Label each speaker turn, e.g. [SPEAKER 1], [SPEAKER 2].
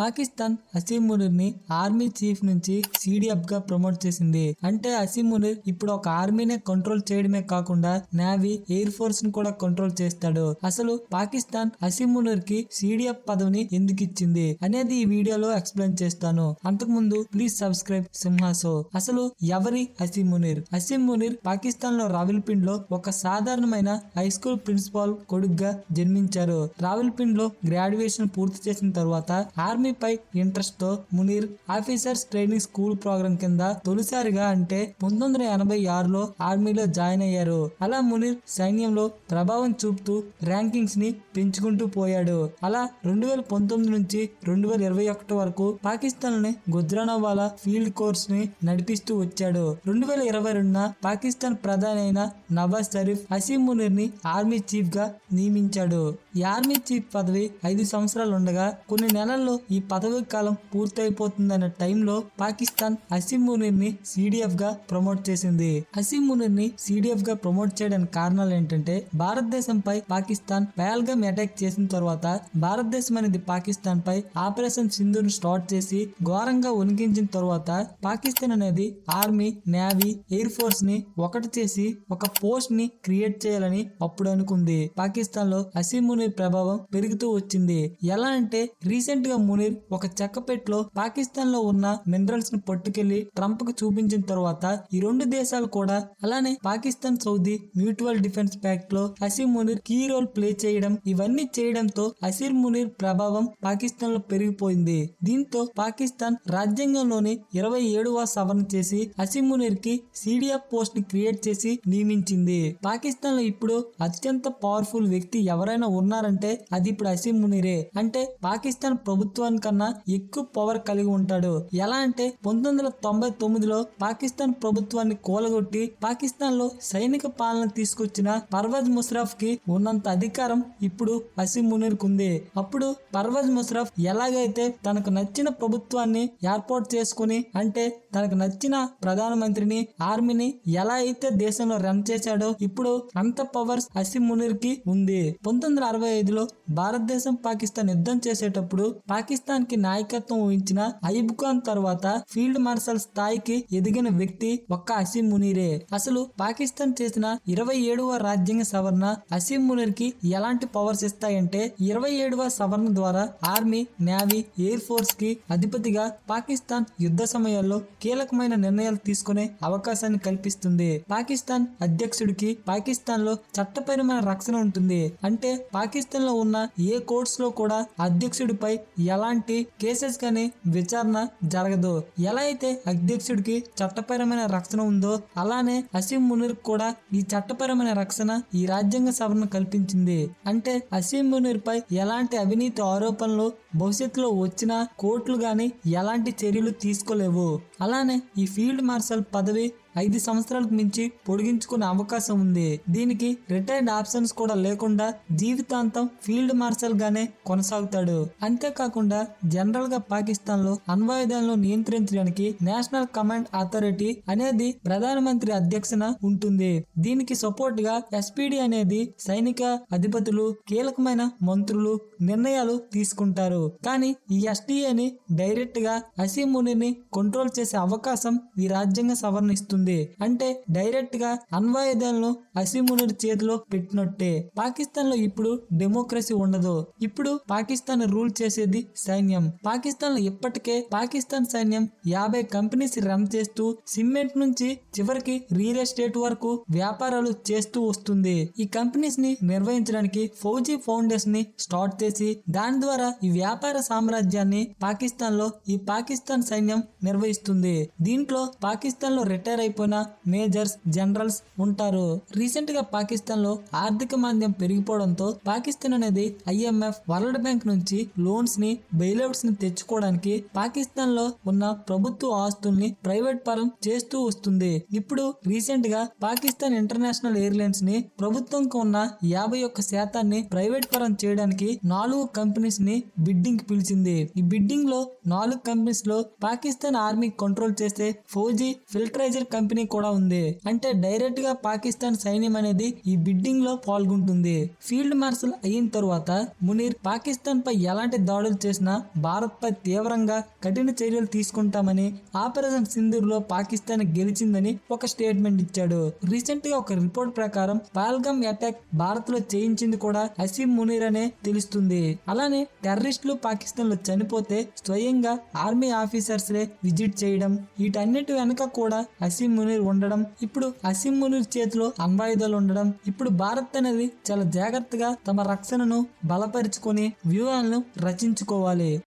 [SPEAKER 1] పాకిస్తాన్ అసీం మునీర్ని army chief నుంచి సిడిఎఫ్గా ప్రమోట్ చేసింది. అంటే అసీం మునీర్ ఇప్పుడు ఒక ఆర్మీనే కంట్రోల్ చేయడమే కాకుండా నేవీ ఎయిర్ ఫోర్స్ని కూడా కంట్రోల్ చేస్తాడు. అసలు పాకిస్తాన్ అసీం మునీర్కి సిడిఎఫ్ పదవిని ఎందుకు ఇచ్చింది అనేది ఈ వీడియోలో ఎక్స్ప్లెయిన్ చేస్తాను. అంతకు ముందు ప్లీజ్ సబ్స్క్రైబ్ సింహాసో అసలు ఎవరి అసీం మునీర్? అసీం మునీర్ పాకిస్తాన్లో రావిల్పిండ్లో ఒక సాధారణమైన హై స్కూల్ ప్రిన్సిపాల్ కొడుగ్గా జన్మించారు. రావిల్పిండ్లో గ్రాడ్యుయేషన్ పూర్తి చేసిన తర్వాత ఆర్మీ పై ఇంట్రెస్ట్తో Munir officers training school program కింద తొలిసారిగా అంటే పంతొమ్మిది వందల ఎనభై ఆరులో ఆర్మీలో జాయిన్ అయ్యారు. అలా మునీర్ సైన్యంలో ప్రభావం చూపుతూ ర్యాంకింగ్స్ని పెంచుకుంటూ పోయాడు. అలా రెండు వేల పంతొమ్మిది నుంచి రెండు వేల ఇరవై ఒకటి వరకు పాకిస్తాన్ని గుజ్రానావాలా ఫీల్డ్ కోర్స్ని నడిపిస్తూ వచ్చాడు. రెండు వేల ఇరవై రెండున పాకిస్తాన్ ప్రధాని అయిన నవాజ్ షరీఫ్ అసీం మునీర్ని ఆర్మీ చీఫ్గా నియమించాడు. ఈ ఆర్మీ చీఫ్ పదవి ఐదు సంవత్సరాలు ఉండగా కొన్ని నెలల్లో ఈ పదవి కాలం పూర్తయిపోతుందన్న టైంలో పాకిస్తాన్ అసీం మునీర్ని సిడిఎఫ్గా ప్రమోట్ చేసింది. అసీం మునీర్ని సిడిఎఫ్గా ప్రమోట్ చేయడానికి కారణాలు ఏంటంటే భారతదేశంపై పాకిస్తాన్ పహల్గామ్ అటాక్ చేసిన తర్వాత భారతదేశం అనేది పాకిస్తాన్ పై ఆపరేషన్ సింధును స్టార్ట్ చేసి ఘోరంగా ఉనికించిన తర్వాత పాకిస్తాన్ అనేది ఆర్మీ నేవీ ఎయిర్ ఫోర్స్ని ఒకటి చేసి ఒక పోస్ట్ని క్రియేట్ చేయాలని అప్పుడు అనుకుంది. పాకిస్తాన్లో అసీం మునీర్ ప్రభావం పెరుగుతూ వచ్చింది. ఎలా అంటే రీసెంట్గా మునీర్ ఒక చెక్కపెట్లో పాకిస్తాన్లో ఉన్న మినరల్స్ని పట్టుకెళ్ళి ట్రంప్కు చూపించిన తర్వాత ఈ రెండు దేశాలు కూడా అలానే Pakistan Saudi mutual defence ప్యాక్ట్లో Asim Munir key role play చేయడం ఇవన్నీ చేయడంతో అసీర్ మునీర్ ప్రభావం పాకిస్తాన్లో పెరిగిపోయింది. దీంతో పాకిస్తాన్ రాజ్యాంగంలోని ఇరవై ఏడవ సవరణ చేసి అసీమ్ మునీర్కి సిడిఎఫ్ పోస్ట్ని క్రియేట్ చేసి నియమించింది. పాకిస్తాన్లో ఇప్పుడు అత్యంత పవర్ఫుల్ వ్యక్తి ఎవరైనా ఉన్నారంటే అది ఇప్పుడు అసీమ్ మునీరే. అంటే పాకిస్తాన్ కన్నా ఎక్కువ పవర్ కలిగి ఉంటాడు. ఎలా అంటే పంతొమ్మిది వందల తొంభై తొమ్మిదిలో పాకిస్తాన్ ప్రభుత్వాన్ని కూలగొట్టి పాకిస్తాన్లో సైనిక పాలన తీసుకొచ్చిన పర్వజ్ ముషరఫ్కి ఉన్నంత అధికారం ఇప్పుడు అసీం మునీర్ ఉంది. అప్పుడు పర్వజ్ ముషరఫ్ ఎలాగైతే తనకు నచ్చిన ప్రభుత్వాన్ని ఏర్పాటు చేసుకుని అంటే తనకు నచ్చిన ప్రధానమంత్రిని ఆర్మీని ఎలా అయితే దేశంలో రన్ చేశాడో ఇప్పుడు అంత పవర్స్ అసీం మునీర్కి ఉంది. పంతొమ్మిది వందల అరవై ఐదులో భారతదేశం పాకిస్తాన్ యుద్ధం చేసేటప్పుడు పాకిస్తాన్ కి నాయకత్వం వహించిన అయూబ్ ఖాన్ తర్వాత ఫీల్డ్ మార్షల్ స్థాయికి ఎదిగిన వ్యక్తి ఒక్క అసీం మునీరే. అసలు పాకిస్తాన్ చేసిన ఇరవై ఏడవ రాజ్యాంగ సవరణ అసీం మునీర్కి ఎలాంటి పవర్స్ ఇస్తాయంటే ఇరవై ఏడవ సవరణ ద్వారా ఆర్మీ నేవీ ఎయిర్ ఫోర్స్కి అధిపతిగా పాకిస్తాన్ యుద్ధ సమయాల్లో కీలకమైన నిర్ణయాలు తీసుకునే అవకాశాన్ని కల్పిస్తుంది. పాకిస్తాన్ అధ్యక్షుడికి పాకిస్తాన్లో చట్టపరమైన రక్షణ ఉంటుంది. అంటే పాకిస్తాన్లో ఉన్న ఏ కోర్ట్స్లో కూడా అధ్యక్షుడిపై ఎలాంటి కేసెస్ కానీ విచారణ జరగదు. ఎలా అయితే అధ్యక్షుడికి చట్టపరమైన రక్షణ ఉందో అలానే అసీం మునీర్ కూడా ఈ చట్టపరమైన రక్షణ ఈ రాజ్యాంగ సవరణ కల్పించింది. అంటే అసీం మునీర్ పై ఎలాంటి అవినీతి ఆరోపణలు భవిష్యత్తులో వచ్చిన కోర్టులు గాని ఎలాంటి చర్యలు తీసుకోలేవు. అలానే ఈ ఫీల్డ్ మార్షల్ పదవి ఐదు సంవత్సరాలకు మించి పొడిగించుకునే అవకాశం ఉంది. దీనికి రిటైర్డ్ ఆప్షన్స్ కూడా లేకుండా జీవితాంతం ఫీల్డ్ మార్షల్ గానే కొనసాగుతాడు. అంతేకాకుండా జనరల్గా పాకిస్తాన్లో అణ్వాయుధాలను నియంత్రించడానికి నేషనల్ కమాండ్ అథారిటీ అనేది ప్రధానమంత్రి అధ్యక్షన ఉంటుంది. దీనికి సపోర్ట్గా ఎస్పీడి అనేది సైనిక అధిపతులు కీలకమైన మంత్రులు నిర్ణయాలు తీసుకుంటారు. కానీ ఈ ఎస్టీఏని డైరెక్ట్గా అసీం మునిని కంట్రోల్ చేసే అవకాశం ఈ రాజ్యాంగ సవరణ ఇస్తుంది. అంటే డైరెక్ట్గా అణ్వాయుధాలను అసీం చేతిలో పెట్టినట్టే. పాకిస్తాన్లో ఇప్పుడు డెమోక్రసీ ఉండదు. ఇప్పుడు పాకిస్తాన్ రూల్ చేసేది సైన్యం. పాకిస్తాన్లో ఇప్పటికే పాకిస్తాన్ సైన్యం యాభై కంపెనీస్ రన్ చేస్తూ సిమెంట్ నుంచి చివరికి రియల్ ఎస్టేట్ వరకు వ్యాపారాలు చేస్తూ వస్తుంది. ఈ కంపెనీస్ని నిర్వహించడానికి ఫౌజీ ఫౌండేషన్ని స్టార్ట్ చేసి దాని ద్వారా ఈ వ్యాపార సామ్రాజ్యాన్ని పాకిస్తాన్లో ఈ పాకిస్తాన్ సైన్యం నిర్వహిస్తుంది. దీంట్లో పాకిస్తాన్లో రిటైర్ అయిపోయిన మేజర్స్ జనరల్స్ ఉంటారు. రీసెంట్గా పాకిస్తాన్లో ఆర్థిక మాంద్యం పెరిగిపోవడంతో పాకిస్తాన్ అనేది ఐఎంఎఫ్ వరల్డ్ బ్యాంక్ నుంచి లోన్స్ని బెయిలౌట్స్ని తెచ్చుకోవడానికి పాకిస్తాన్లో ఉన్న ప్రభుత్వ ఆస్తుల్ని ప్రైవేట్ పరం చేస్తూ వస్తుంది. ఇప్పుడు రీసెంట్గా పాకిస్తాన్ ఇంటర్నేషనల్ ఎయిర్లైన్స్ని ప్రభుత్వంకు ఉన్న యాభై ఒక్క శాతాన్ని ప్రైవేట్ పరం చేయడానికి నాలుగు కంపెనీస్ని బిడ్ బిడ్డింగ్ పిలిచింది. ఈ బిడ్డింగ్లో నాలుగు కంపెనీస్లో పాకిస్తాన్ ఆర్మీ కంట్రోల్ చేసే ఫౌజీ ఫిల్టరైజర్ కంపెనీ కూడా ఉంది. అంటే డైరెక్ట్గా పాకిస్తాన్ సైన్యం అనేది ఈ బిడ్డింగ్లో పాల్గొంటుంది. ఫీల్డ్ మార్షల్ అయిన తరువాత మునీర్ పాకిస్తాన్ పై ఎలాంటి దాడులు చేసినా భారత్ పై తీవ్రంగా కఠిన చర్యలు తీసుకుంటామని ఆపరేషన్ సింధూర్లో పాకిస్తాన్ గెలిచిందని ఒక స్టేట్మెంట్ ఇచ్చాడు. రీసెంట్గా ఒక రిపోర్ట్ ప్రకారం పాల్గమ్ అటాక్ భారత్లో చేయించింది కూడా అసీం మునీర్ అనే తెలుస్తుంది. అలానే టెర్రరిస్ట్ పాకిస్తాన్లో చనిపోతే స్వయంగా ఆర్మీ ఆఫీసర్స్ లే విజిట్ చేయడం వీటన్నిటి వెనక కూడా అసీం మునీర్ ఉండడం ఇప్పుడు అసీం మునీర్ చేతిలో అణ్వాయుధాలు ఉండడం ఇప్పుడు భారత్ అనేది చాలా జాగ్రత్తగా తమ రక్షణను బలపరుచుకుని వ్యూహాలను రచించుకోవాలి.